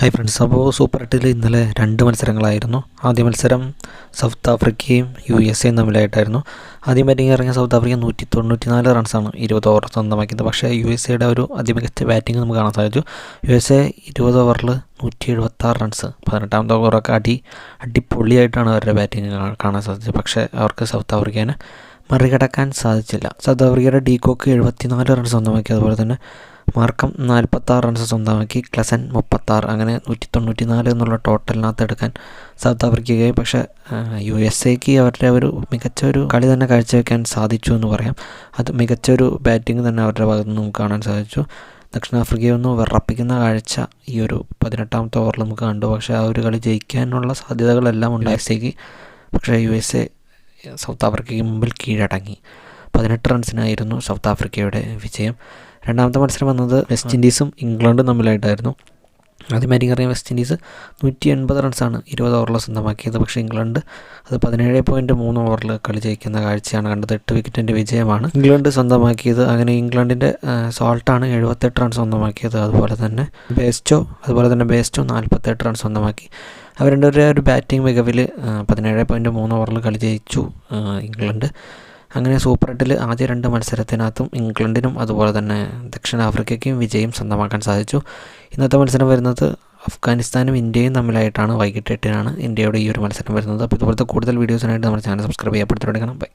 Hi friends അപ്പോൾ super എട്ടിൽ ഇന്നലെ രണ്ട് മത്സരങ്ങളായിരുന്നു. ആദ്യ മത്സരം സൗത്ത് ആഫ്രിക്കയും യു എസ് എയും തമ്മിലായിട്ടായിരുന്നു. ആദ്യം ബാറ്റിംഗ് ഇറങ്ങിയ സൗത്ത് ആഫ്രിക്ക നൂറ്റി തൊണ്ണൂറ്റി നാല് റൺസാണ് ഇരുപത് ഓവർ സ്വന്തമാക്കിയത്. പക്ഷേ യു എസ് എയുടെ ഒരു അതിമികച്ച ബാറ്റിംഗ് നമുക്ക് കാണാൻ സാധിച്ചു. യു എസ് എ ഇരുപത് ഓവറിൽ നൂറ്റി എഴുപത്താറ് റൺസ് പതിനെട്ടാമത്തെ ഓവറൊക്കെ അടി അടിപൊളിയായിട്ടാണ് അവരുടെ ബാറ്റിംഗ് കാണാൻ സാധിച്ചത്. പക്ഷേ അവർക്ക് സൗത്ത് ആഫ്രിക്കേനെ മറികടക്കാൻ സാധിച്ചില്ല. സൗത്ത് ആഫ്രിക്കയുടെ ഡീകോക്ക് എഴുപത്തിനാല് റൺസ് സ്വന്തമാക്കി അതുപോലെ തന്നെ മാർക്കം നാൽപ്പത്താറ് റൺസ് സ്വന്തമാക്കി. ക്ലസൻ മുപ്പത്താറ്. അങ്ങനെ നൂറ്റി തൊണ്ണൂറ്റി നാല് എന്നുള്ള ടോട്ടലിനകത്ത് എടുക്കാൻ സൗത്ത് ആഫ്രിക്കയ്ക്ക് പക്ഷേ യു എസ് എക്ക് അവരുടെ ഒരു മികച്ച ഒരു കളി തന്നെ കാഴ്ചവെക്കാൻ സാധിച്ചു എന്ന് പറയാം. അത് മികച്ച ഒരു ബാറ്റിംഗ് തന്നെ അവരുടെ ഭാഗത്ത് നിന്ന് നമുക്ക് കാണാൻ സാധിച്ചു. ദക്ഷിണാഫ്രിക്കയെ ഒന്ന് വിറപ്പിക്കുന്ന കാഴ്ച ഈ ഒരു പതിനെട്ടാമത്തെ ഓവറിൽ നമുക്ക് കണ്ടു. പക്ഷേ ആ ഒരു കളി ജയിക്കാനുള്ള സാധ്യതകളെല്ലാം ഉണ്ട് യു എസ് എക്ക് പക്ഷേ യു എസ് എ സൗത്ത് ആഫ്രിക്കയ്ക്ക് മുമ്പിൽ കീഴടങ്ങി. പതിനെട്ട് റൺസിനായിരുന്നു സൗത്ത് ആഫ്രിക്കയുടെ വിജയം. രണ്ടാമത്തെ മത്സരം വന്നത് വെസ്റ്റ് ഇൻഡീസും ഇംഗ്ലണ്ടും തമ്മിലായിട്ടായിരുന്നു. ആദ്യം അറിയാം വെസ്റ്റ് ഇൻഡീസ് നൂറ്റി എൺപത് റൺസാണ് ഇരുപത് ഓവറിൽ സ്വന്തമാക്കിയത്. പക്ഷേ ഇംഗ്ലണ്ട് അത് പതിനേഴ് പോയിന്റ് മൂന്ന് ഓവറിൽ കളി ജയിക്കുന്ന കാഴ്ചയാണ് കണ്ടത്. എട്ട് വിക്കറ്റിന്റെ വിജയമാണ്. ഇംഗ്ലണ്ട് സ്വന്തമാക്കിയത് അങ്ങനെ ഇംഗ്ലണ്ടിന്റെ സോൾട്ടാണ് എഴുപത്തെട്ട് റൺസ് സ്വന്തമാക്കിയത്. അതുപോലെ തന്നെ ബേസ്റ്റോ അതുപോലെ തന്നെ ബേസ്റ്റോ നാൽപ്പത്തെട്ട് റൺസ് സ്വന്തമാക്കി. അവരുടെ ഒരു ബാറ്റിംഗ് മികവിൽ പതിനേഴ് പോയിന്റ് മൂന്ന് ഓവറിൽ കളി ജയിച്ചു ഇംഗ്ലണ്ട്. അങ്ങനെ സൂപ്പർ എട്ടിൽ ആദ്യ രണ്ട് മത്സരത്തിനകത്തും ഇംഗ്ലണ്ടിനും അതുപോലെ തന്നെ ദക്ഷിണാഫ്രിക്കയ്ക്കും വിജയം സ്വന്തമാക്കാൻ സാധിച്ചു. ഇന്നത്തെ മത്സരം വരുന്നത് അഫ്ഗാനിസ്ഥാനും ഇന്ത്യയും തമ്മിലായിട്ടാണ്. വൈകിട്ട് എട്ടിനാണ് ഇന്ത്യയുടെ ഈ ഒരു മത്സരം വരുന്നത്. അപ്പോൾ ഇതുപോലത്തെ കൂടുതൽ വീഡിയോസിനായിട്ട് നമ്മുടെ ചാനൽ സബ്സ്ക്രൈബ് ചെയ്യപ്പെടുത്തിയെടുക്കണം ബൈ